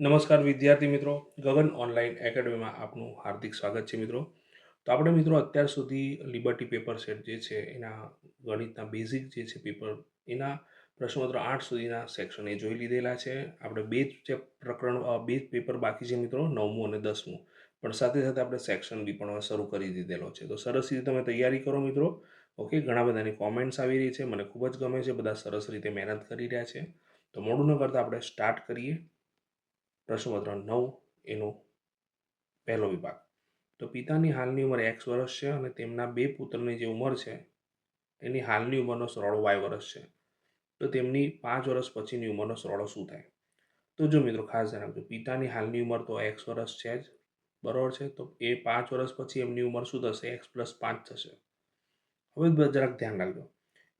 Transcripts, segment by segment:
નમસ્કાર વિદ્યાર્થી મિત્રો. ગગન ઓનલાઈન એકેડમીમાં આપનું હાર્દિક સ્વાગત છે મિત્રો. તો આપણે મિત્રો અત્યાર સુધી લિબર્ટી પેપર સેટ જે છે, એના ગણિતના બેઝિક જે છે પેપર એના પ્રશ્નોત્તર આઠ સુધીના સેક્શન એ જોઈ લીધેલા છે. આપણે બે જ પ્રકરણ બે પેપર બાકી છે મિત્રો, નવમું અને દસમું. પણ સાથે સાથે આપણે સેક્શન બી પણ શરૂ કરી દીધેલો છે. તો સરસ રીતે તમે તૈયારી કરો મિત્રો. ઓકે, ઘણા બધાની કોમેન્ટ્સ આવી રહી છે. મને ખૂબ જ ગમે છે. બધા સરસ રીતે મહેનત કરી રહ્યા છે. તો મોડું ન કરતાં આપણે સ્ટાર્ટ કરીએ. પ્રશ્નપત્ર નવ એનો પહેલો વિભાગ. તો પિતાની હાલની ઉંમર એક્સ વર્ષ છે અને તેમના બે પુત્રની જે ઉંમર છે, એની હાલની ઉંમરનો સરવાળો વાય વર્ષ છે. તો તેમની પાંચ વર્ષ પછીની ઉંમરનો સરવાળો શું થાય? તો જો મિત્રો ખાસ ધ્યાન રાખજો પિતાની હાલની ઉંમર તો એક્સ વર્ષ છે જ, બરાબર છે? તો એ પાંચ વર્ષ પછી એમની ઉંમર શું થશે? એક્સ પ્લસ પાંચ થશે. હવે જરાક ધ્યાન રાખજો.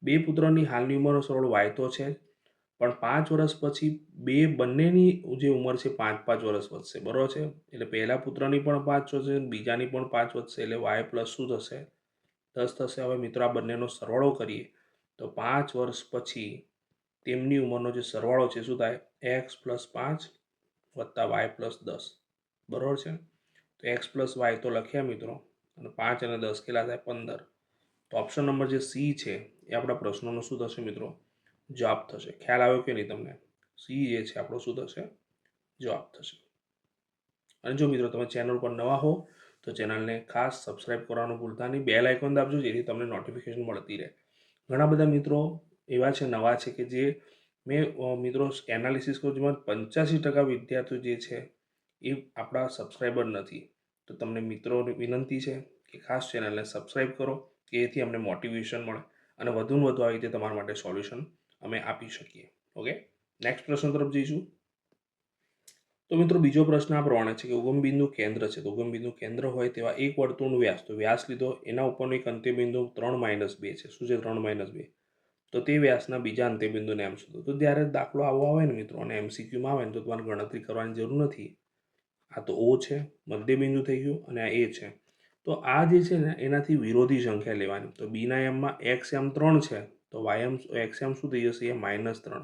બે પુત્રની હાલની ઉંમરનો સરવાળો વાય તો છે પણ પાંચ વર્ષ પછી બે બંનેની જે ઉંમર છે, પાંચ પાંચ વર્ષ વધશે. બરાબર છે? એટલે પહેલા પુત્રની પણ પાંચ વધશે, બીજાની પણ પાંચ વધશે, એટલે વાય પ્લસ શું થશે? દસ થશે. હવે મિત્રો આ બંનેનો સરવાળો કરીએ. તો પાંચ વર્ષ પછી તેમની ઉંમરનો જે સરવાળો છે, શું થાય? એક્સ પ્લસ પાંચ વત્તા વાય પ્લસ દસ. બરાબર છે? તો એક્સ પ્લસ વાય તો લખ્યા મિત્રો. અને પાંચ અને દસ કેટલા થાય? પંદર. તો ઓપ્શન નંબર જે સી છે, એ આપણા પ્રશ્નોનો શું થશે મિત્રો? જવાબ થશે. ખ્યાલ આવ્યો કે નહીં તમને? સી જે છે, આપણો શું થશે? જવાબ થશે. અને જો મિત્રો તમે ચેનલ પર નવા હો, તો ચેનલને ખાસ સબસ્ક્રાઇબ કરવાનું ભૂલતા નહીં. બેલ આઇકોન દાબજો, જેથી તમને નોટિફિકેશન મળતી રહે. ઘણા બધા મિત્રો એવા છે, નવા છે કે જે મેં મિત્રો એનાલિસિસ કરું જેમાં પંચ્યાસી ટકા વિદ્યાર્થીઓ જે છે, એ આપણા સબસ્ક્રાઈબર નથી. તો તમને મિત્રોની વિનંતી છે કે ખાસ ચેનલને સબસ્ક્રાઈબ કરો, કે એથી અમને મોટિવેશન મળે અને વધુને વધુ આવી રીતે તમારા માટે સોલ્યુશન અમે આપી શકીએ. ઓકે નેક્સ્ટ પ્રશ્ન તરફ જઈશું. તો મિત્રો, બીજો પ્રશ્ન આ પ્રમાણે છે કે ઉગમબિંદુ કેન્દ્ર છે. તો ઉગમબિંદુ કેન્દ્ર હોય તેવા એક વર્તુળનું વ્યાસ. તો વ્યાસ લીધો, એના ઉપરનો એક અંત્યબિંદુ ત્રણ માઇનસ બે છે. શું છે ત્રણ માઇનસ બે? તો તે વ્યાસના બીજા અંત્યબિંદુને એમ શોધો. તો જ્યારે દાખલો આવો આવે ને મિત્રો, અને એમસીક્યુમાં આવે ને, તો તમારે ગણતરી કરવાની જરૂર નથી. આ તો ઓ છે, મધ્યબિંદુ થઈ ગયું અને આ એ છે. તો આ જે છે ને, એનાથી વિરોધી સંખ્યા લેવાની. તો બીના એમમાં એક્સ એમ ત્રણ છે. તો વાય એમ એક્સ શું થઈ જશે? એ માઇનસ ત્રણ.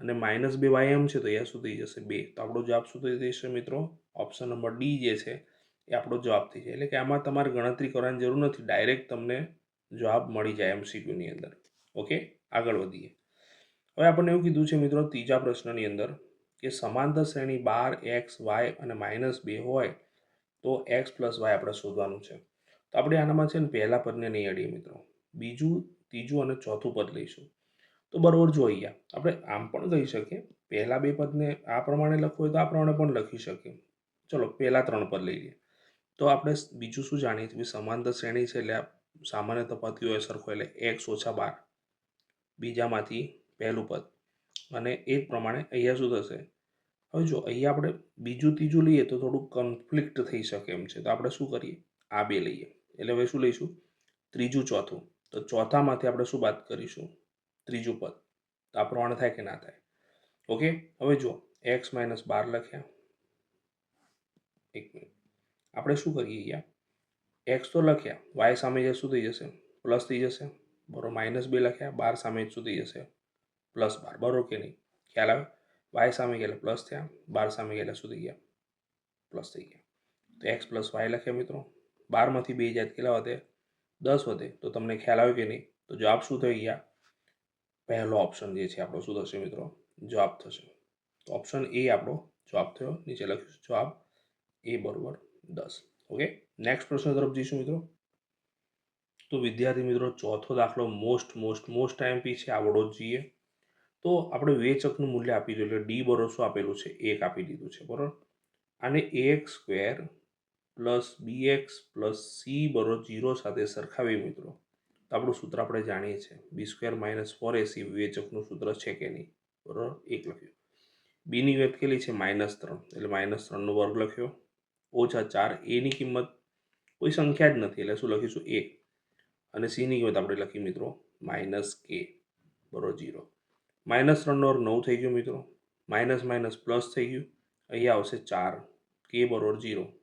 અને માઇનસ બે વાય એમ છે તો એ શું થઈ જશે? બે. તો આપણો જવાબ શું થઈ જશે મિત્રો? ઓપ્શન નંબર ડી જે છે, એ આપણો જવાબ થઈ જાય. એટલે કે આમાં તમારે ગણતરી કરવાની જરૂર નથી. ડાયરેક્ટ તમને જવાબ મળી જાય એમસીક્યુની અંદર. ઓકે આગળ વધીએ. હવે આપણને એવું કીધું છે મિત્રો ત્રીજા પ્રશ્નની અંદર કે સમાંતર શ્રેણી બાર એક્સ વાય અને માઇનસ બે હોય તો એક્સ પ્લસ વાય આપણે શોધવાનું છે. તો આપણે આનામાં છે ને પહેલા પદને નહીં અડીએ મિત્રો. બીજું ત્રીજું અને ચોથું પદ લઈશું. તો બરોબર જો અહીંયા આપણે આમ પણ કહી શકીએ. પહેલાં બે પદને આ પ્રમાણે લખવું હોય તો આ પ્રમાણે પણ લખી શકીએ. ચલો પહેલાં ત્રણ પદ લઈ લઈએ. તો આપણે બીજું શું જાણીએ છીએ? સમાંતર શ્રેણી છે એટલે સામાન્ય તપાતી હોય સરખો એટલે એક્સ ઓછા બાર. બીજામાંથી પહેલું પદ. અને એ પ્રમાણે અહીંયા શું થશે? હવે જો અહીંયા આપણે બીજું ત્રીજું લઈએ તો થોડું કન્ફ્લિક્ટ થઈ શકે એમ છે. તો આપણે શું કરીએ? આ બે લઈએ. એટલે હવે શું લઈશું? ત્રીજું ચોથું. તો ચોથામાંથી આપણે શું વાત કરીશું? ત્રીજું પદ. તો આ પ્રમાણે થાય કે ના થાય? ઓકે? હવે જુઓ. એક્સ માઇનસ બાર લખ્યા. એક મિનિટ. આપણે શું કરીએ અહીંયા? એક્સ તો લખ્યા. વાય સામે જે શું થઈ જશે? પ્લસ થઈ જશે. બરાબર માઇનસ બે લખ્યા. બાર સામે શું થઈ જશે? પ્લસ બાર. બરોબર કે નહીં? ખ્યાલ આવે? વાય સામે ગયેલા પ્લસ થયા. બાર સામે ગયેલા શું થઈ ગયા? પ્લસ થઈ ગયા. તો એક્સ પ્લસ વાય લખ્યા મિત્રો. બારમાંથી બે જાત કેટલા વધે? દસ વધે, તો તમને ખ્યાલ આવે કે નહીં? તો જવાબ શું થઈ ગયા? પહેલો ઓપ્શન જે છે આપણો, શું થશે મિત્રો? જવાબ થશે. તો ઓપ્શન એ આપણો જવાબ થયો, નીચે લખીશું જવાબ એ બરોબર દસ. ઓકે નેક્સ્ટ પ્રશ્ન તરફ જઈશું મિત્રો. તો વિદ્યાર્થી મિત્રો, ચોથો દાખલો મોસ્ટ મોસ્ટ મોસ્ટ આઈએમપી છે આવડો જ જોઈએ. તો આપણે વેચકનું મૂલ્ય આપી દીધું એટલે ડી બરોસો આપેલું છે? એક આપી દીધું છે, બરાબર? અને a x square plus b x plus c બરોબર જીરો સાથે સરખાવી મિત્રો. તો આપણું સૂત્ર આપણે જાણીએ છીએ. B square minus four a c વિવેચકનું સૂત્ર છે કે નહીં? બરોબર? એક લખ્યું. બીની વેત કેટલી છે? માઇનસ ત્રણ. એટલે માઇનસ ત્રણનો વર્ગ લખ્યો. ઓછા ચાર. એની કિંમત કોઈ સંખ્યા જ નથી. એટલે શું લખીશું? એક અને સીની કિંમત આપણે લખી મિત્રો માઇનસ કે. બરોબર જીરો. માઇનસ ત્રણનો વર્ગ નવ થઈ ગયો મિત્રો. માઇનસ માઇનસ પ્લસ થઈ ગયું. અહીંયા આવશે ચાર. કે બરોબર જીરો.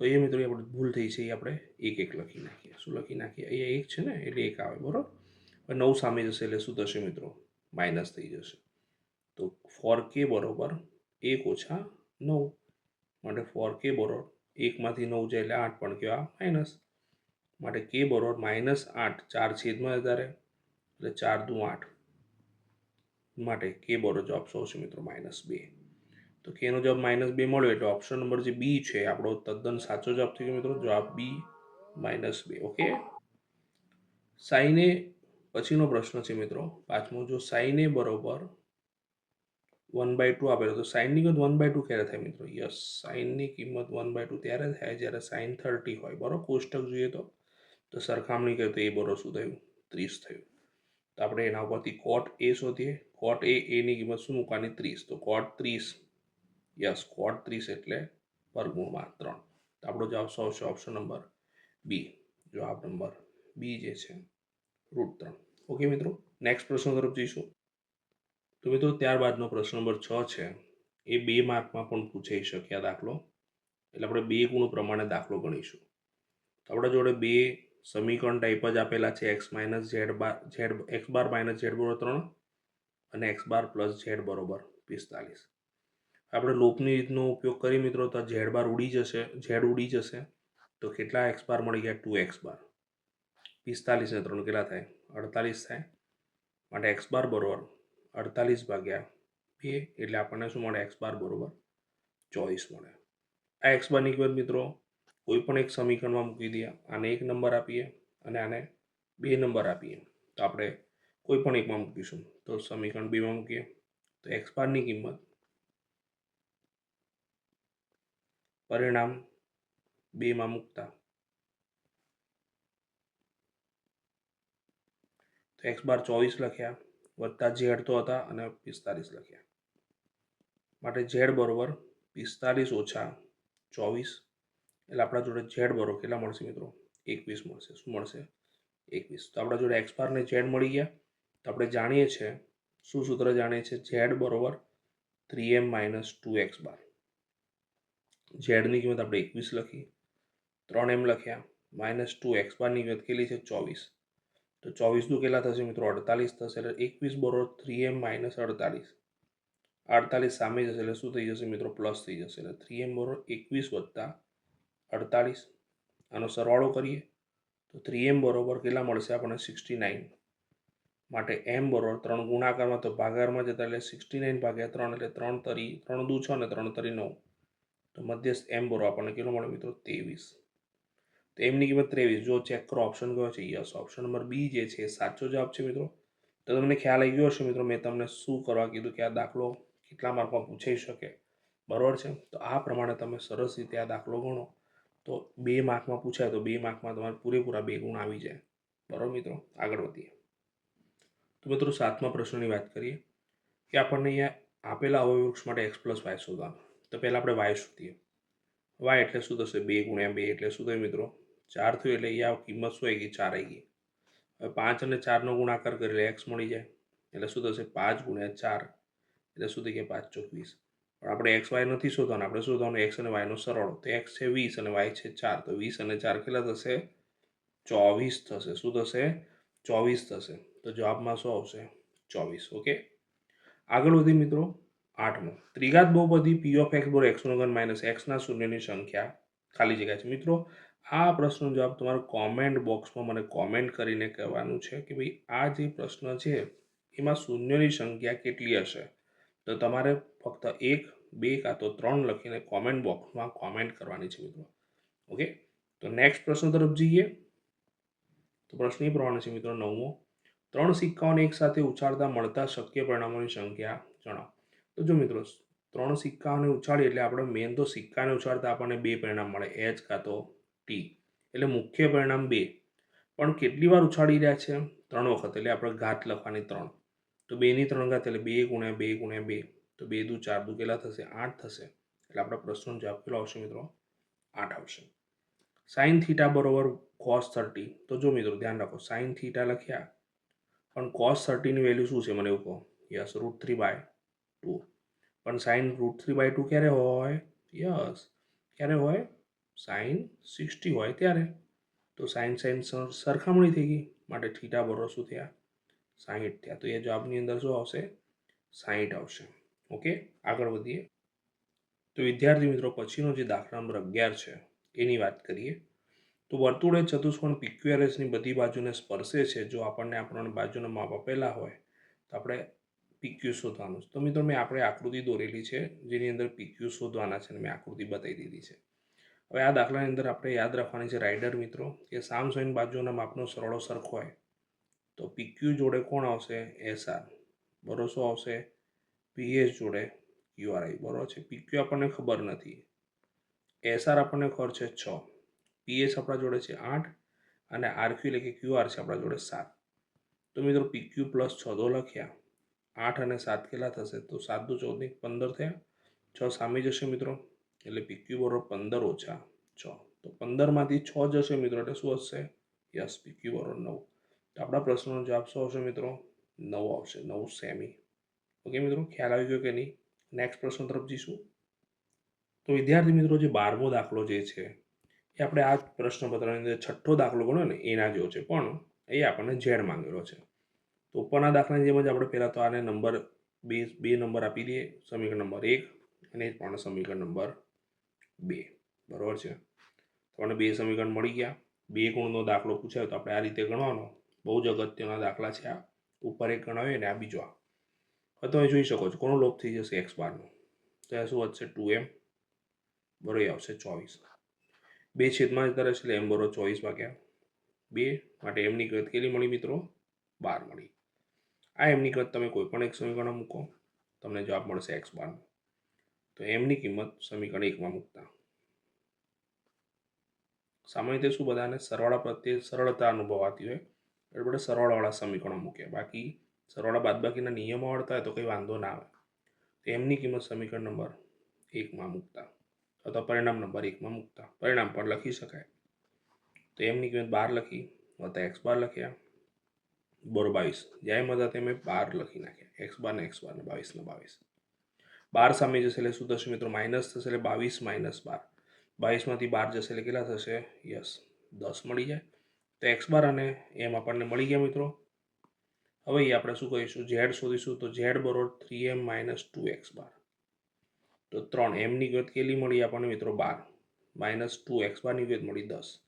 તો એ મિત્રો આપણે ભૂલ થઈ છે, એ આપણે એક એક લખી નાખીએ. શું લખી નાખીએ? અહીંયા એક છે ને, એટલે એક આવે, બરોબર? નવ સામે જશે એટલે શું થશે મિત્રો? માઇનસ થઈ જશે. તો ફોર કે બરોબર એક ઓછા નવ. માટે ફોર કે બરોબર એકમાંથી નવ જાય એટલે આઠ પણ કહેવા માઇનસ. માટે કે બરોબર માઇનસ આઠ, ચાર છેદમાં વધારે એટલે ચાર દુ આઠ. માટે કે બરોબર જવાબ શું છે મિત્રો, માઇનસ બે. તો કેનો જવાબ માઇનસ બે મળ્યો એટલે ઓપ્શન નંબર જે બી છે, આપણો તદ્દન સાચો જવાબ થઈ ગયો મિત્રો. જવાબ બી માઇનસ બે ઓકે સાઈને પછીનો પ્રશ્ન છે મિત્રો. પાંચમો, જો સાઈને બરોબર વન બાય ટુ આપેલો, તો સાઇનની કિંમત વન બાય ટુ ક્યારે થાય મિત્રો? યસ સાઇનની કિંમત વન બાય ટુ ત્યારે થાય જ્યારે સાઇન થર્ટી હોય, બરોબર? કોષ્ટક જોઈએ તો. તો સરખામણી કરીએ તો એ બરોબર શું થયું? ત્રીસ થયું. તો આપણે એના ઉપરથી કોટ એ શોધીએ. કોટ એ એની કિંમત શું મૂકવાની? ત્રીસ. તો કોટ ત્રીસ યસ સ્કોટ ત્રીસ એટલે વર્ગમૂળમાં ત્રણ. તો આપણો જવાબ શું આવશે? ઓપ્શન નંબર બી જવાબ નંબર બી જે છે રૂટ ત્રણ. ઓકે મિત્રો નેક્સ્ટ પ્રશ્ન તરફ જઈશું. તો મિત્રો, ત્યારબાદનો પ્રશ્ન નંબર છ છે. એ બે માર્કમાં પણ પૂછાઈ શકે આ દાખલો. એટલે આપણે બે ગુણ પ્રમાણે દાખલો ગણીશું. તો આપણા જોડે બે સમીકરણ ટાઈપ જ આપેલા છે. X minus z bar z x bar minus z બરોબર ત્રણ અને એક્સ બાર પ્લસ ઝેડ બરોબર પિસ્તાલીસ. આપણે લોપની રીતનો ઉપયોગ કરી મિત્રો તો ઝેડ બાર ઉડી જશે, ઝેડ ઉડી જશે. તો કેટલા એક્સ બાર મળી ગયા? Two x bar. પિસ્તાલીસ ને ત્રણ કેટલા થાય? અડતાલીસ થાય. માટે એક્સ બાર બરોબર અડતાલીસ ભાગ્યા બે એટલે આપણને શું મળે? એક્સ બાર બરોબર ચોવીસ મળે. આ એક્સ બારની કિંમત મિત્રો કોઈ પણ એક સમીકરણમાં મૂકી દઈએ. આને એક નંબર આપીએ અને આને બે નંબર આપીએ. તો આપણે કોઈ પણ એકમાં મૂકીશું. તો સમીકરણ બેમાં મૂકીએ. તો એક્સ બારની કિંમત પરિણામ બેમાં મૂકતા. તો એક્સ બાર ચોવીસ લખ્યા, વત્તા ઝેડ તો હતા અને પિસ્તાલીસ લખ્યા. માટે ઝેડ બરોબર પિસ્તાલીસ ઓછા ચોવીસ, એટલે આપણા જોડે ઝેડ બરોબર કેટલા મળશે મિત્રો? એકવીસ મળશે. શું મળશે? એકવીસ. તો આપણા જોડે એક્સ બાર ને ઝેડ મળી ગયા. તો આપણે જાણીએ છીએ, શું સૂત્ર જાણીએ છીએ? ઝેડ બરોબર three M minus two X bar. ઝેડની કિંમત આપણે એકવીસ લખી ત્રણ એમ લખ્યા. માઇનસ ટુ એક્સ બારની કિંમત કેટલી છે? ચોવીસ. તો ચોવીસનું કેટલા થશે મિત્રો? અડતાલીસ થશે એટલે એકવીસ બરોબર થ્રી એમ માઇનસ અડતાલીસ. અડતાલીસ સામે જશે એટલે શું થઈ જશે મિત્રો? પ્લસ થઈ જશે એટલે થ્રી એમ બરોબર એકવીસ વત્તા અડતાલીસ. આનો સરવાળો કરીએ. તો થ્રી એમ બરોબર કેટલા મળશે આપણને? Sixty nine. માટે એમ બરોબર ત્રણ ગુણાકારમાં તો ભાગારમાં જતા એટલે સિક્સટી નાઇન ભાગ્યા ત્રણ એટલે ત્રણ તરી, ત્રણ દુ છ ને ત્રણ તરી નવ. તો મધ્યસ્થ એમ બરોબર આપણને કેટલો મળે મિત્રો? ત્રેવીસ. તો એમની કિંમત ત્રેવીસ. જો ચેક કરો ઓપ્શન કયો છે? યસ. ઓપ્શન નંબર બી જે છે સાચો જવાબ છે મિત્રો. તો તમને ખ્યાલ આવી ગયો હશે મિત્રો, મેં તમને શું કરવા કીધું કે આ દાખલો કેટલા માર્કમાં પૂછાઈ શકે. બરાબર છે? તો આ પ્રમાણે તમે સરસ રીતે આ દાખલો ગણો. તો બે માર્કમાં પૂછાય તો બે માર્કમાં તમારે પૂરેપૂરા બે ગુણ આવી જાય. બરાબર મિત્રો? આગળ વધીએ. તો મિત્રો, સાતમા પ્રશ્નની વાત કરીએ. કે આપણને અહીંયા આપેલા અવયવૃક્ષ માટે એક્સ પ્લસ વાય શોધવાનું. તો પહેલાં આપણે વાય શોધીએ. વાય એટલે શું થશે? બે ગુણ્યા બે એટલે શું થયું મિત્રો? ચાર થયું એટલે અહીંયા કિંમત શું આવી ગઈ? ચાર આવી ગઈ. હવે પાંચ અને ચારનો ગુણાકાર કરી એક્સ મળી જાય. એટલે શું થશે? પાંચ ગુણ્યા ચાર એટલે શું થઈ ગયા? પાંચ ચોક વીસ પણ આપણે એક્સ વાય નથી શોધવાનું. આપણે શોધવાનું એક્સ અને વાયનો સરળ તો એક્સ છે વીસ અને વાય છે ચાર. તો વીસ અને ચાર કેટલા થશે? ચોવીસ થશે. શું થશે? ચોવીસ થશે. તો જવાબમાં શું આવશે? ચોવીસ. ઓકે? આગળ વધી મિત્રો. આઠમો. ત્રિઘાત બહુપદી પી ઓફ એક્સ બરોબર એક્સનો ઘન માઇનસ એક્સના શૂન્યની સંખ્યા ખાલી જગ્યા છે. મિત્રો, આ પ્રશ્નનો જવાબ તમારો કોમેન્ટ બોક્સમાં મને કોમેન્ટ કરીને કહેવાનું છે કે ભાઈ, આ જે પ્રશ્ન છે, એમાં શૂન્યની સંખ્યા કેટલી હશે? તો તમારે ફક્ત એક, બે કાં તો ત્રણ લખીને કોમેન્ટ બોક્સમાં કોમેન્ટ કરવાની છે મિત્રો. ઓકે તો નેક્સ્ટ પ્રશ્ન તરફ જઈએ. તો પ્રશ્ન એ પ્રમાણે છે મિત્રો, નવમો. ત્રણ સિક્કાઓને એકસાથે ઉછાળતા મળતા શક્ય પરિણામોની સંખ્યા જણાવો. તો જો મિત્રો, ત્રણ સિક્કાઓને ઉછાળીએ એટલે આપણે મેન તો સિક્કાને ઉછાળતા આપણને બે પરિણામ મળે એચ કાં તો ટી એટલે મુખ્ય પરિણામ બે. પણ કેટલી વાર ઉછાળી રહ્યા છે? ત્રણ વખત, એટલે આપણે ઘાત લખવાની ત્રણ. તો બેની ત્રણ ઘાત એટલે બે ગુણ્યા બે ગુણ્યા બે. તો બે દુ ચાર, દુ કેટલા થશે? આઠ થશે. એટલે આપણા પ્રશ્નનો જવાબ કેટલો આવશે મિત્રો? આઠ આવશે. સાઇન થીટા બરોબર કોસ થર્ટી તો જો મિત્રો, ધ્યાન રાખો સાઇન થીટા લખ્યા. પણ કોસ થર્ટીની વેલ્યુ શું છે? મને એવું કહો. Yes root three by two પણ sine root three by two ક્યારે હોય? યસ. ક્યારે હોય? સાઇન સિક્સટી હોય ત્યારે. તો સાઇન સાઇન સરખામણી થઈ ગઈ. માટે થીટા બરોબર શું થયા. સાહીઠ થયા. તો એ જવાબની અંદર શું આવશે? સાહીઠ આવશે. ઓકે? આગળ વધીએ. તો વિદ્યાર્થી મિત્રો, પછીનો જે દાખલા નંબર અગિયાર છે, એની વાત કરીએ. તો વર્તુળે ચતુષ્કોણ પીક્યુઆરએસની બધી બાજુને સ્પર્શે છે. જો આપણને આપણને બાજુના માપ આપેલા હોય, તો આપણે પીક્યુ શોધવાનું છે. તો મિત્રો, મેં આપણે આકૃતિ દોરેલી છે, જેની અંદર પીક્યુ શોધવાના છે અને મેં આકૃતિ બતાવી દીધી છે. હવે આ દાખલાની અંદર આપણે યાદ રાખવાની છે રાઇડર મિત્રો, કે સામ સાઈન બાજુના માપનો સરળો સરખો હોય, તો પીક્યુ જોડે કોણ આવશે? એસઆર બરો શું આવશે? પીએસ જોડે ક્યુઆરઆઈ બરોબર છે. પીક્યુ આપણને ખબર નથી. એસઆર આપણને ખબર છે છ. પીએસ આપણા જોડે છે આઠ અને આરક્યુ એટલે કે ક્યુઆર છે આપણા જોડે સાત. તો મિત્રો પીક્યુ પ્લસ છ તો લખ્યા. આઠ અને સાત કેટલા થશે? તો સાત દુ ચૌદ એક પંદર થયા. છ સામે જશે મિત્રો. એટલે પીક્યુ બરોબર પંદર ઓછા છ. તો પંદરમાંથી છ જશે મિત્રો, એટલે શું હશે? યસ પીક્યુ બરોબર નવ. તો આપણા પ્રશ્નનો જવાબ શું આવશે મિત્રો? નવ આવશે, નવ સેમી. ઓકે મિત્રો, ખ્યાલ આવી ગયો કે નહીં? નેક્સ્ટ પ્રશ્ન તરફ જઈશું. તો વિદ્યાર્થી મિત્રો, જે બારમો દાખલો જે છે, એ આપણે આ પ્રશ્નપત્રની અંદર છઠ્ઠો દાખલો ગણો ને, એના જેવો છે. પણ એ આપણને ઝેડ માંગેલો છે. તો ઉપરના દાખલાની જેમ જ આપણે પહેલાં તો આને નંબર બે બે નંબર આપી દઈએ. સમીકરણ નંબર એક અને પણ સમીકરણ નંબર બે. બરાબર છે? આપણને બે સમીકરણ મળી ગયા. બે ગુણનો દાખલો પૂછાયો તો આપણે આ રીતે ગણવાનો. બહુ જ અગત્યના દાખલા છે આ. ઉપર એક ગણાવીએ ને આ બીજો આ. તમે જોઈ શકો છો, કોનો લોપ થઈ જશે એક્સ બારનો? તો આ શું વધશે ટુ એમ. બરો આવશે ચોવીસ. બે છેદમાં જતા રહેશે એટલે એમ બરો ચોવીસ વાગ્યા બે. માટે એમની કિંમત કેટલી મળી મિત્રો? બાર મળી. આ એમની કિંમત તમે કોઈ પણ એક સમીકરણ મૂકો, તમને જવાબ મળશે એક્સ બારનો. તો એમની કિંમત સમીકરણ એકમાં મૂકતા. સામાન્ય રીતે શું બધાને સરવાળા પ્રત્યે સરળતા અનુભવાતી હોય, એટલે સરવાળાવાળા સમીકરણો મૂકે બાકી સરવાળા બાદબાકીના નિયમો આવડતા હોય તો કંઈ વાંધો ના આવે. તો એમની કિંમત સમીકરણ નંબર એકમાં મૂકતા. અથવા પરિણામ નંબર એકમાં મૂકતા. પરિણામ પણ લખી શકાય. તો એમની કિંમત બાર લખી, વત્તા એક્સ બાર લખ્યા. બોર બાવીસ. જેમ હતા તેમ બાર લખી નાખ્યા એક્સ બાર ને એક્સ બાર ને બાવીસ ને બાવીસ. બાર સામે જશે એટલે શું થશે મિત્રો? માઇનસ થશે એટલે બાવીસ માઇનસ બાર. બાવીસમાંથી બાર જશે એટલે કેટલા થશે? યસ. દસ મળી જાય. તો એક્સ બાર અને એમ આપણને મળી ગયા મિત્રો. હવે આપણે શું કહીશું ઝેડ શોધીશું. તો ઝેડ બરોબર three m minus two x bar. તો ત્રણ એમની ગત કેટલી મળી આપણને મિત્રો? બાર. માઇનસ ટુ એક્સ બારની ગત મળી દસ.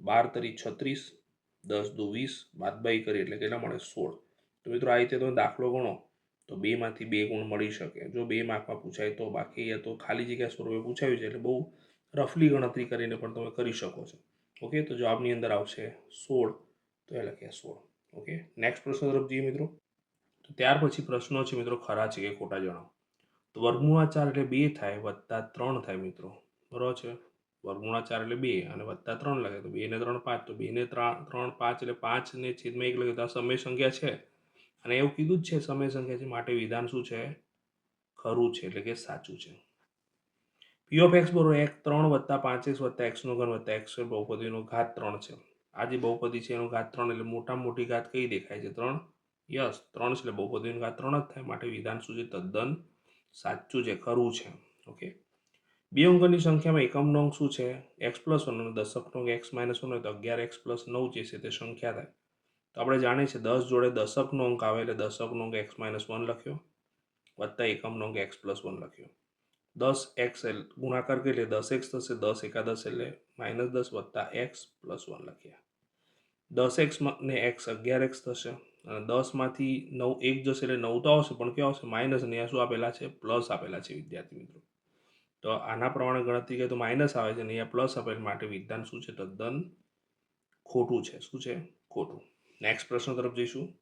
બાર તરી છત્રીસ. દસ, દુ, વીસ બાદબાઈ કરી એટલે કેટલા મળે સોળ. તો મિત્રો આ રીતે તમે દાખલો ગણો, તો બેમાંથી બે ગુણ મળી શકે. જો બે માર્કમાં પૂછાય તો બાકી એ તો ખાલી જગ્યા સ્વરૂપે પૂછાયું છે એટલે બહુ રફલી ગણતરી કરીને પણ તમે કરી શકો છો. ઓકે, તો જવાબની અંદર આવશે સોળ, તો એ લખ્યા સોળ. ઓકે, નેક્સ્ટ પ્રશ્ન તરફ જઈએ મિત્રો. તો ત્યાર પછી પ્રશ્નો છે મિત્રો ખરા છે કે ખોટા જણાવો. તો વર્ગમૂળા ચાર એટલે બે થાય વત્તા ત્રણ થાય મિત્રો. બરાબર છે? વર્ગમૂળા ચાર એટલે બે અને વત્તા ત્રણ લખે તો બે ને ત્રણ પાંચ, તો બે ને ત્રણ ત્રણ પાંચ એટલે પાંચ ને છેદમાં એક લખે તો આ સમય સંખ્યા છે. અને એવું કીધું જ છે સમય સંખ્યા છે, માટે વિધાન શું છે? ખરું છે, એટલે કે સાચું છે. પી ઓફ એક્સ બરોબર એક, ત્રણ વત્તા પાંચ એક્સ વત્તા એક્સનો ઘન વત્તા એક્સ બહુપદીનો ઘાત ત્રણ છે. આ જે બહુપદી છે એનો ઘાત ત્રણ એટલે મોટામાં મોટી ઘાત કઈ દેખાય છે? ત્રણ? યસ, ત્રણ છે એટલે બહુપદીનો ઘાત ત્રણ જ થાય, માટે વિધાન શું છે? તદ્દન સાચું છે, ખરું છે. ઓકે બે અંકોની સંખ્યામાં એકમનો અંક શું છે? એક્સ પ્લસ વન અને દશકનો અંક એક્સ માઇનસ વન હોય તો અગિયાર એક્સ પ્લસ નવ જે છે તે સંખ્યા થાય. તો આપણે જાણીએ છીએ દસ જોડે દશકનો અંક આવે એટલે દશકનો અંક એક્સ માઇનસ વન લખ્યો, વત્તા એકમનો અંક એક્સ પ્લસ વન લખ્યો. દસ એક્સ એલ ગુણાકાર કરીએ દસ એક્સ થશે, દસ એકાદશ એટલે માઇનસ દસ વત્તા એક્સ પ્લસ વન લખ્યા. દસ એક્સ ને એક્સ અગિયાર એક્સ થશે અને દસમાંથી નવ એક જશે એટલે નવ તો આવશે પણ કેવા આવશે? માઇનસ અને શું આપેલા છે? પ્લસ આપેલા છે વિદ્યાર્થી મિત્રો. તો આના પ્રમાણે ગણતરી કરીએ તો માઇનસ આવે છે અને અહીંયા પ્લસ આપેલ માટે વિધાન શું છે? તદ્દન ખોટું છે. શું છે? ખોટું. નેક્સ્ટ પ્રશ્ન તરફ જઈશું.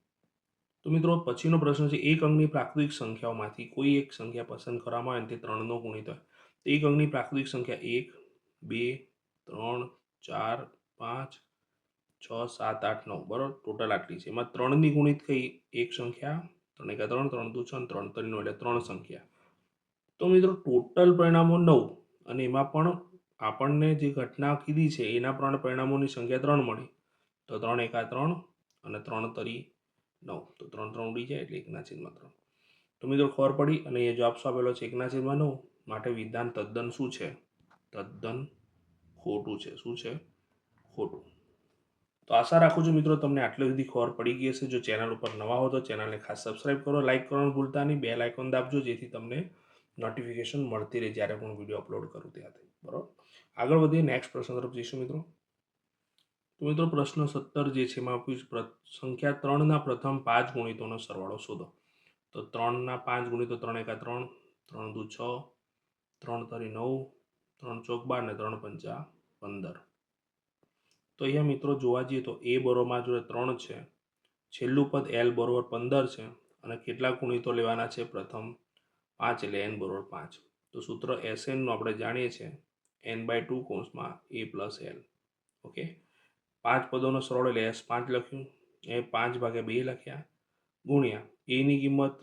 તો મિત્રો, પછીનો પ્રશ્ન છે, એક અંગની પ્રાકૃતિક સંખ્યાઓમાંથી કોઈ એક સંખ્યા પસંદ કરવામાં આવે અને તે ત્રણનો ગુણિત હોય. તો એક અંગની પ્રાકૃતિક સંખ્યા એક, બે, ત્રણ, ચાર, પાંચ, છ, સાત, આઠ, નવ. બરાબર? ટોટલ આટલી છે. એમાં ત્રણની ગુણિત કઈ? એક સંખ્યા, ત્રણ એકા ત્રણ ત્રણ દુ છ ત્રણ ત્રણનો એટલે ત્રણ સંખ્યા. તો મિત્રો ટોટલ પરિણામો નવ અને એમાં પણ આપણને જે ઘટના કીધી છે, એના ત્રણ પરિણામોની સંખ્યા ત્રણ મળી. તો ત્રણ એકા ત્રણ અને ત્રણ તરી નવ. તો ત્રણ ત્રણ ઉડી જાય એટલે એકના છેદમાં ત્રણ. તો મિત્રો ખબર પડી અને એ જવાબ શું આપેલો છે? એકના છેદમાં નવ. માટે વિધાન તદ્દન શું છે? તદ્દન ખોટું છે. શું છે? ખોટું. તો આશા રાખું છું મિત્રો તમને આટલી સુધી ખબર પડી ગઈ હશે. જો ચેનલ ઉપર નવા હો તો ચેનલને ખાસ સબસ્ક્રાઇબ કરો, લાઇક કરવાનું ભૂલતા નહીં. બે લાઇકોન દાબજો જેથી તમને નોટિફિકેશન મળતી રહે જ્યારે પણ વીડિયો અપલોડ કરું ત્યાંથી. બરાબર? આગળ વધીએ નેક્સ્ટ પ્રશ્ન તરફ જઈશું મિત્રો. તો મિત્રો, પ્રશ્ન સત્તર જે છે, એમાં આપ્યું છે સંખ્યા ત્રણના પ્રથમ પાંચ ગુણિતોનો સરવાળો શોધો. તો ત્રણના પાંચ ગુણિતો ત્રણ એકા ત્રણ ત્રણ દુ છ, ત્રણ તરી નવ, ત્રણ ચોક બાર ને ત્રણ પંચા પંદર. તો અહીંયા મિત્રો જોવા જઈએ તો એ બરોમાં જોડે ત્રણ છે, છેલ્લું પદ એલ બરોબર પંદર છે, અને કેટલા ગુણિતો લેવાના છે પ્રથમ પાંચ એટલે એન બરોબર પાંચ. તો સૂત્ર એસ એનનું આપણે જાણીએ છીએ એન બાય ટુ કોન્સમાં એ પ્લસ એલ ઓકે પાંચ પદોનો સરળ એટલે એસ પાંચ લખ્યું. એ પાંચ ભાગે બે લખ્યા. ગુણ્યા એની કિંમત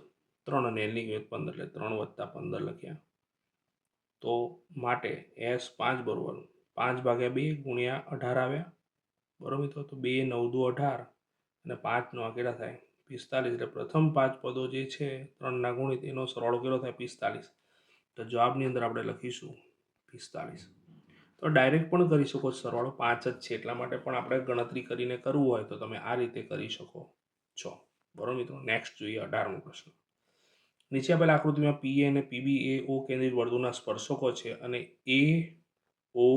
ત્રણ અને એલની કિંમત પંદર, એટલે ત્રણ વત્તા પંદર લખ્યા. તો માટે એસ પાંચ બરોબર. પાંચ ભાગ્યા બે ગુણ્યા અઢાર આવ્યા. બરોબર તો બે નવ દુ અઢાર અને પાંચનો આ કેટલા થાય? પિસ્તાલીસ એટલે પ્રથમ પાંચ પદો જે છે, ત્રણના ગુણિત એનો સરવાળો કેટલો થાય પિસ્તાલીસ. તો જવાબની અંદર આપણે લખીશું પિસ્તાલીસ. તો ડાયરેક્ટ પણ કરી શકો સરવાળો, પાંચ જ છે, એટલા માટે પણ આપણે ગણતરી કરીને કરવું હોય તો તમે આ રીતે કરી શકો છો. બરોબર મિત્રો? નેક્સ્ટ જોઈએ અઢારમો પ્રશ્ન. નીચે આપેલ આકૃતિમાં પી અને પીબી એ ઓ કેન્દ્રિત વર્તુળના સ્પર્શકો છે અને એ ઓ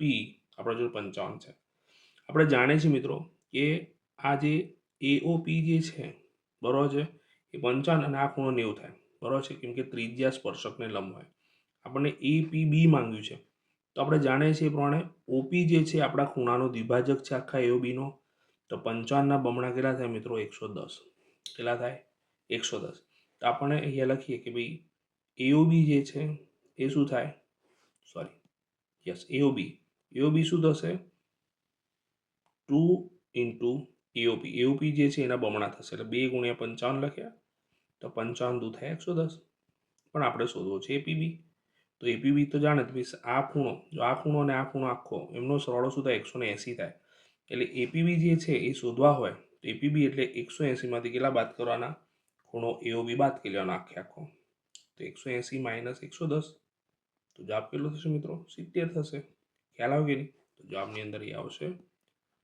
પી આપણા જોડે પંચાવન છે. આપણે જાણીએ છીએ મિત્રો કે આ જે એઓપી જે છે, બરાબર છે? એ પંચાવન અને આ ખૂણો નેવું થાય. બરાબર છે? કેમ કે ત્રિજ્યા સ્પર્શકને લંબ હોય આપણને એપીબી માંગ્યું છે. તો આપણે જાણીએ છીએ એ પ્રમાણે ઓપી જે છે આપણા ખૂણાનો દ્વિભાજક છે આખા એઓબીનો તો પંચાવનના બમણા કેટલા થાય મિત્રો? એકસો દસ. કેટલા થાય? એકસો દસ. તો આપણે અહીંયા લખીએ કે ભાઈ એઓબી જે છે એ શું થાય? સોરી યસ એઓબી એઓબી શું થશે? ટુ ઇન્ટુ એઓપી એઓપી જે છે એના બમણા થશે. એટલે બે ગુણ્યા પંચાવન લખ્યા. તો પંચાવન દુ થાય એકસો દસ. પણ આપણે શોધવો છે એપીબી તો એપીબી તો જાણે મીન્સ આ ખૂણો, જો આ ખૂણો અને આ ખૂણો આખો, એમનો સરવાળો શું થાય? એકસો ને એંસી થાય. એટલે એપીબી જે છે એ શોધવા હોય, તો એપીબી એટલે એકસો એંસીમાંથી કેટલા બાદ કરવાના? ખૂણો એઓબી બાદ કરી લેવાનો આખે આખો. તો એકસો એંસી માઇનસ એકસો દસ. તો જવાબ કેટલો થશે મિત્રો? સિત્તેર થશે. ખ્યાલ આવ્યો કે નહીં? તો જવાબની અંદર એ આવશે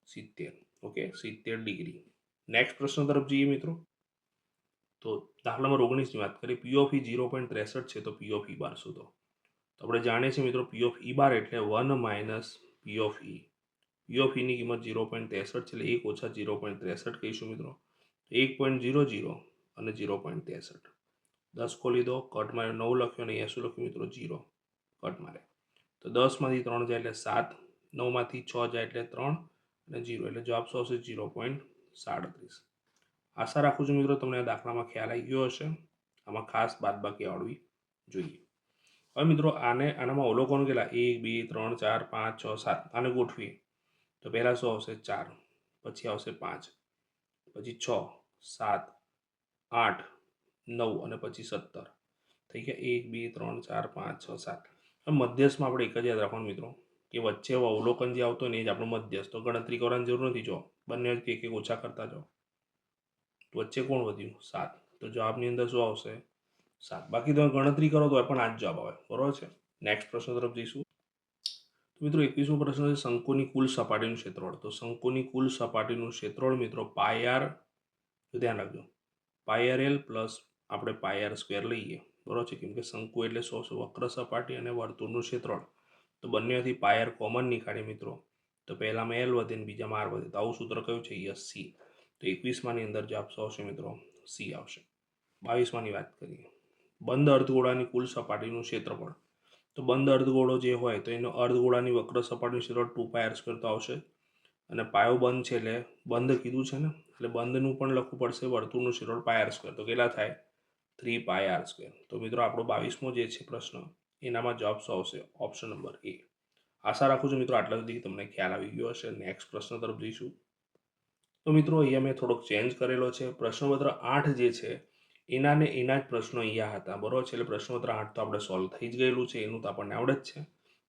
સિત્તેર. ઓકે સિત્તેર ડિગ્રી. નેક્સ્ટ પ્રશ્ન તરફ જઈએ મિત્રો. તો દાખલા નંબર ઓગણીસની વાત કરીએ. P of e zero point ત્રેસઠ છે તો પી ઈ બાર શોધો તો. આપણે જાણીએ છીએ મિત્રો પી ઓફ ઈ બાર એટલે one minus p of e p of ઈની કિંમત જીરો પોઈન્ટ ત્રેસઠ છે એટલે એક ઓછા ઝીરો પોઈન્ટ ત્રેસઠ કહીશું મિત્રો. એક પોઈન્ટ ઝીરો ઝીરો અને ઝીરો પોઈન્ટ ત્રેસઠ. દસ ખોલી દો કટ મારે નવ લખ્યો અને અહીંયા શું લખ્યું મિત્રો જીરો કટ મારે તો દસમાંથી ત્રણ જાય એટલે સાત, નવમાંથી છ જાય એટલે ત્રણ અને જીરો એટલે જવાબ શું આવશે જીરો પોઈન્ટ સાડત્રીસ. આશા રાખું છું મિત્રો તમને આ દાખલામાં ખ્યાલ આવી ગયો હશે. આમાં ખાસ બાદબાકી આવડવી જોઈએ. હવે મિત્રો આને, આનામાં અવલોકનો કેટલા એક, બે, ત્રણ, ચાર, પાંચ, છ, સાત. આને ગોઠવીએ. તો પહેલાં શું આવશે? ચાર. પછી આવશે પાંચ. પછી છ, સાત, આઠ, નવ અને પછી સત્તર. થઈ ગયા? એક, બે, ત્રણ, ચાર, પાંચ, છ, સાત. મધ્યસ્થમાં આપણે એક જ યાદ રાખવાનું મિત્રો. કે વચ્ચે અવલોકન જે આવતો ને એ જ આપણો મધ્યસ્થ. તો ગણતરી કરવાની જરૂર નથી. જો બંને જ એક એક ઓછા કરતા જાઓ. વચ્ચે કોણ વધ્યું? સાત. તો જવાબની અંદર શું આવશે? સાત. બાકી તમે ગણતરી કરો તો પણ આ જ જવાબ આવે. બરોબર છે? નેક્સ્ટ પ્રશ્ન તરફ જઈશું. તો મિત્રો, એકવીસમો પ્રશ્ન છે શંકુની કુલ સપાટીનું ક્ષેત્રફળ તો શંકુની કુલ સપાટીનું ક્ષેત્રફળ મિત્રો પાયર ધ્યાન રાખજો. પાયર એલ પ્લસ આપણે પાયર સ્ક્વેર લઈએ. બરોબર છે? કેમ કે શંકુ એટલે સો વક્ર સપાટી અને વર્તુળનું ક્ષેત્રફળ તો બંનેથી પાયર કોમન નીકાળીએ મિત્રો. તો પહેલામાં એલ વધે ને બીજામાં આર વધે. તો આવું સૂત્ર કયું છે? યસ સી તો એકવીસમાંની અંદર જવાબ શું આવશે મિત્રો સી આવશે. બાવીસમાંની વાત કરીએ. બંધ અર્ધગોળાની કુલ સપાટીનું ક્ષેત્રફળ. તો બંધ અર્ધગોળો જે હોય તો એનો અર્ધગોળાની વક્ર સપાટીનું ક્ષેત્રફળ ટુ પાયર સ્ક્વેર આવશે. અને પાયો બંધ છે એટલે બંધ કીધું છે ને? એટલે બંધનું પણ લખવું પડશે, વર્તુળનું ક્ષેત્રફળ પાયર સ્ક્વેર તો કેટલા થાય? થ્રી પાય આર સ્ક્વેર તો મિત્રો આપણો બાવીસમો જે છે પ્રશ્ન એનામાં જવાબ શું આવશે? ઓપ્શન નંબર એ આશા રાખું છું મિત્રો આટલા સુધી તમને ખ્યાલ આવી ગયો હશે. નેક્સ્ટ પ્રશ્ન તરફ જઈશું. તો મિત્રો અહીંયા મેં થોડોક ચેન્જ કરેલો છે. પ્રશ્નપત્ર આઠ જે છે, એના ને એના જ પ્રશ્નો અહીંયા હતા. બરોબર છે? એટલે પ્રશ્નપત્ર આઠ તો આપણે સોલ્વ થઈ જ ગયેલું છે. એનું તો આપણને આવડે જ છે.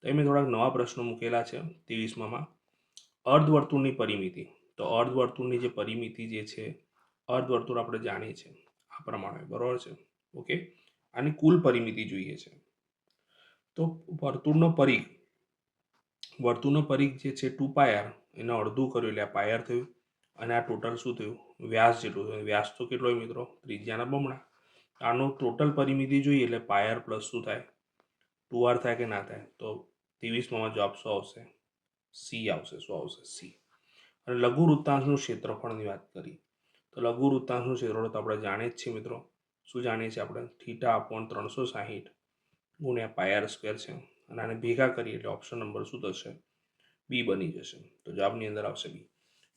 તો એ મેં થોડાક નવા પ્રશ્નો મૂકેલા છે ત્રેવીસમાં. અર્ધવર્તુળની પરિમિતિ. તો અર્ધવર્તુળની જે પરિમિતિ જે છે, અર્ધવર્તુળ આપણે જાણીએ છીએ આ પ્રમાણે. બરોબર છે? ઓકે? આની કુલ પરિમિતિ જોઈએ છે. તો વર્તુળનો પરિઘ વર્તુળનો પરિઘ જે છે ટુ પાયર એને અડધું કર્યું એટલે આ પાયર થયું. અને આ ટોટલ શું થયું? વ્યાસ જેટલું થયું. વ્યાસ તો કેટલો હોય મિત્રો? ત્રિજ્યાના બમણા. આનો ટોટલ પરિમિતિ જોઈએ એટલે પાયર પ્લસ શું થાય? ટુ આર થાય કે ના થાય? તો ત્રેવીસમાં જવાબ શું આવશે? સી આવશે. શું આવશે? સી અને લઘુ વૃત્તાંશનું ક્ષેત્રફળની વાત કરી. તો લઘુ વૃત્તાંશનું ક્ષેત્રફળ તો આપણે જાણીએ જ છીએ મિત્રો. શું જાણીએ છીએ આપણે? થીટા અપોન ત્રણસો સાહીઠ. ગુણ્યા પાયર સ્ક્વેર છે. અને આને ભેગા કરીએ એટલે ઓપ્શન નંબર શું થશે? બી બની જશે. તો જવાબની અંદર આવશે બી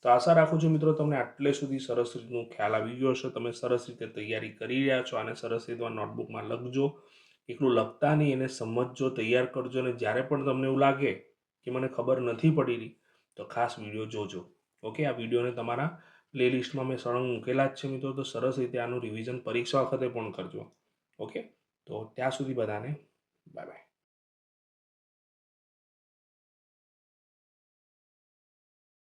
તો આશા રાખું છું મિત્રો તમને આટલે સુધી સરસ રીતનું ખ્યાલ આવી ગયો હશે. તમે સરસ રીતે તૈયારી કરી રહ્યા છો. અને સરસ રીતે નોટબુકમાં લખજો. એકલું લખતા નહીં, એને સમજજો, તૈયાર કરજો. અને જ્યારે પણ તમને એવું લાગે કે મને ખબર નથી પડી રહી તો ખાસ વીડિયો જોજો. ઓકે? આ વિડીયોને તમારા પ્લેલિસ્ટમાં મેં સળંગ મૂકેલા જ છે મિત્રો. તો સરસ રીતે આનું રિવિઝન પરીક્ષા વખતે પણ કરજો. ઓકે? તો ત્યાં સુધી બધાને બાય બાય